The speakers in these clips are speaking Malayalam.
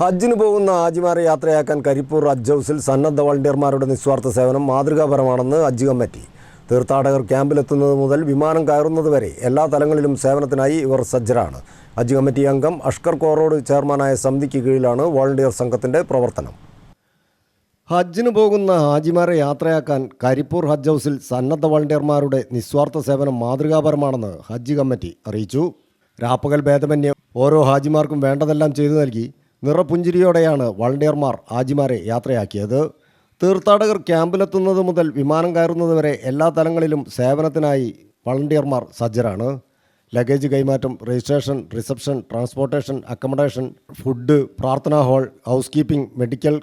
ഹജ്ജിന് പോകുന്ന ഹാജിമാരെ യാത്രയാക്കാൻ കരിപ്പൂർ ഹജ്ജ് ഹൗസിൽ സന്നദ്ധ വളണ്ടിയർമാരുടെ നിസ്വാർത്ഥ സേവനം മാതൃകാപരമാണെന്ന് ഹജ്ജ് കമ്മിറ്റി. തീർത്ഥാടകർ ക്യാമ്പിലെത്തുന്നത് മുതൽ വിമാനം കയറുന്നത് വരെ എല്ലാ തലങ്ങളിലും സേവനത്തിനായി ഇവർ സജ്ജരാണ്. ഹജ്ജ് കമ്മിറ്റി അംഗം അഷ്കർ കോറോഡ് ചെയർമാനായ സമിതിക്ക് കീഴിലാണ് വോളണ്ടിയർ സംഘത്തിന്റെ പ്രവർത്തനം. ഹജ്ജിന് പോകുന്ന ഹാജിമാരെ യാത്രയാക്കാൻ കരിപ്പൂർ ഹജ്ജ് ഹൗസിൽ സന്നദ്ധ വളണ്ടിയർമാരുടെ നിസ്വാർത്ഥ സേവനം മാതൃകാപരമാണെന്ന് ഹജ്ജ് കമ്മിറ്റി അറിയിച്ചു. രാപ്പകൽ ഭേദമന്യേ ഓരോ ഹാജിമാർക്കും വേണ്ടതെല്ലാം ചെയ്തു നൽകി നിറപുഞ്ചിരിയോടെയാണ് വളണ്ടിയർമാർ ആജിമാരെ യാത്രയാക്കിയത്. തീർത്ഥാടകർ ക്യാമ്പിലെത്തുന്നത് മുതൽ വിമാനം കയറുന്നത് വരെ എല്ലാ തലങ്ങളിലും സേവനത്തിനായി വളണ്ടിയർമാർ സജ്ജരാണ്. ലഗേജ് കൈമാറ്റം registration reception transportation accommodation food പ്രാർത്ഥനാ hall house keeping medical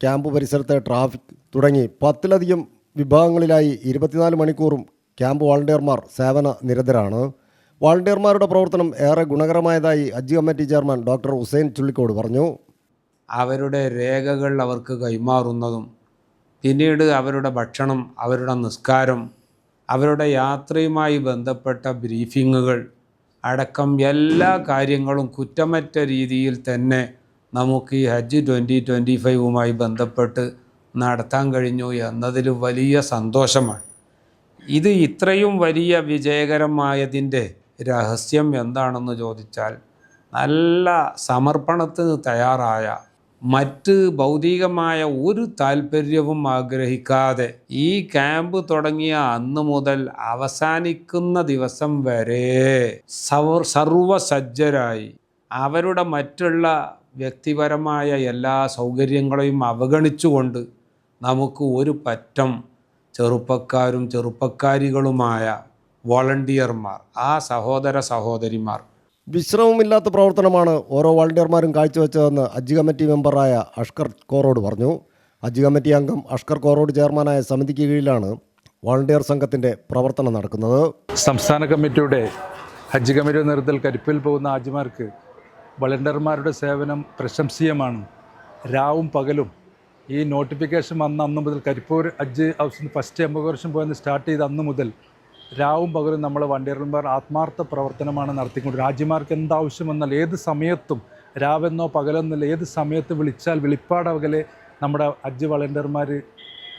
camp പരിസരത്തെ ട്രാഫിക് തുടങ്ങി പത്തിലധികം വിഭാഗങ്ങളിലായി ഇരുപത്തിനാല് മണിക്കൂറും ക്യാമ്പ് വാളണ്ടിയർമാർ സേവന നിരതരാണ്. വാളണ്ടിയർമാരുടെ പ്രവർത്തനം ഏറെ ഗുണകരമായതായി Hajj committee chairman doctor Hussain Chullikode പറഞ്ഞു. അവരുടെ രേഖകൾ അവർക്ക് കൈമാറുന്നതും പിന്നീട് അവരുടെ ഭക്ഷണം അവരുടെ നിസ്കാരം അവരുടെ യാത്രയുമായി ബന്ധപ്പെട്ട ബ്രീഫിങ്ങുകൾ അടക്കം എല്ലാ കാര്യങ്ങളും കുറ്റമറ്റ രീതിയിൽ തന്നെ നമുക്ക് ഈ ഹജ്ജ് ട്വന്റി ട്വന്റി ഫൈവുമായി ബന്ധപ്പെട്ട് നടത്താൻ കഴിഞ്ഞു എന്നതിൽ വലിയ സന്തോഷമാണ്. ഇത് ഇത്രയും വലിയ വിജയകരമായതിന്റെ രഹസ്യം എന്താണെന്ന് ചോദിച്ചാൽ നല്ല സമർപ്പണത്തിന് തയ്യാറായ മറ്റ് ഭൗതികമായ ഒരു താല്പര്യവും ആഗ്രഹിക്കാതെ ഈ ക്യാമ്പ് തുടങ്ങിയ അന്ന് മുതൽ അവസാനിക്കുന്ന ദിവസം വരെ സർവസജ്ജരായി അവരുടെ മറ്റുള്ള വ്യക്തിപരമായ എല്ലാ സൗകര്യങ്ങളെയും അവഗണിച്ചുകൊണ്ട് നമുക്ക് ഒരു പറ്റം ചെറുപ്പക്കാരും ചെറുപ്പക്കാരികളുമായ വോളണ്ടിയർമാർ ആ സഹോദര സഹോദരിമാർ. വിശ്രമമില്ലാത്ത പ്രവർത്തനമാണ് ഓരോ വോളണ്ടിയർമാരും കാഴ്ചവെച്ചതെന്ന് ഹജ്ജ് കമ്മിറ്റി മെമ്പറായ അഷ്കർ കോറോഡ് പറഞ്ഞു. ഹജ്ജ് കമ്മിറ്റി അംഗം അഷ്കർ കോറോഡ് ചെയർമാനായ സമിതിക്ക് കീഴിലാണ് വോളണ്ടിയർ സംഘത്തിന്റെ പ്രവർത്തനം നടക്കുന്നത്. സംസ്ഥാന കമ്മിറ്റിയുടെ ഹജ്ജ് കമ്മിറ്റിയുടെ നേതൃത്വത്തിൽ കരിപ്പിൽ പോകുന്ന ഹാജിമാർക്ക് വളണ്ടിയർമാരുടെ സേവനം പ്രശംസീയമാണ്. രാവും പകലും ഈ നോട്ടിഫിക്കേഷൻ വന്ന അന്ന് മുതൽ കരിപ്പൂർ ഹജ്ജ് ഹൗസിൽ ഫസ്റ്റ് എൺപത് വർഷം പോയെന്ന് സ്റ്റാർട്ട് ചെയ്ത അന്ന് മുതൽ രാവും പകലും നമ്മൾ വണ്ടിയർമാർ ആത്മാർത്ഥ പ്രവർത്തനമാണ് നടത്തിക്കൊണ്ട് രാജ്യമാർക്ക് എന്താവശ്യം വന്നാൽ ഏത് സമയത്തും രാവെന്നോ പകലെന്നല്ല ഏത് സമയത്ത് വിളിച്ചാൽ വിളിപ്പാടകലെ നമ്മുടെ അജ്ജ് വളണ്ടിയർമാർ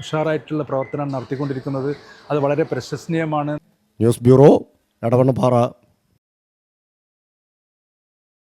ഉഷാറായിട്ടുള്ള പ്രവർത്തനം നടത്തിക്കൊണ്ടിരിക്കുന്നത്. അത് വളരെ പ്രശംസനീയമാണ്. News bureau Edavannappara.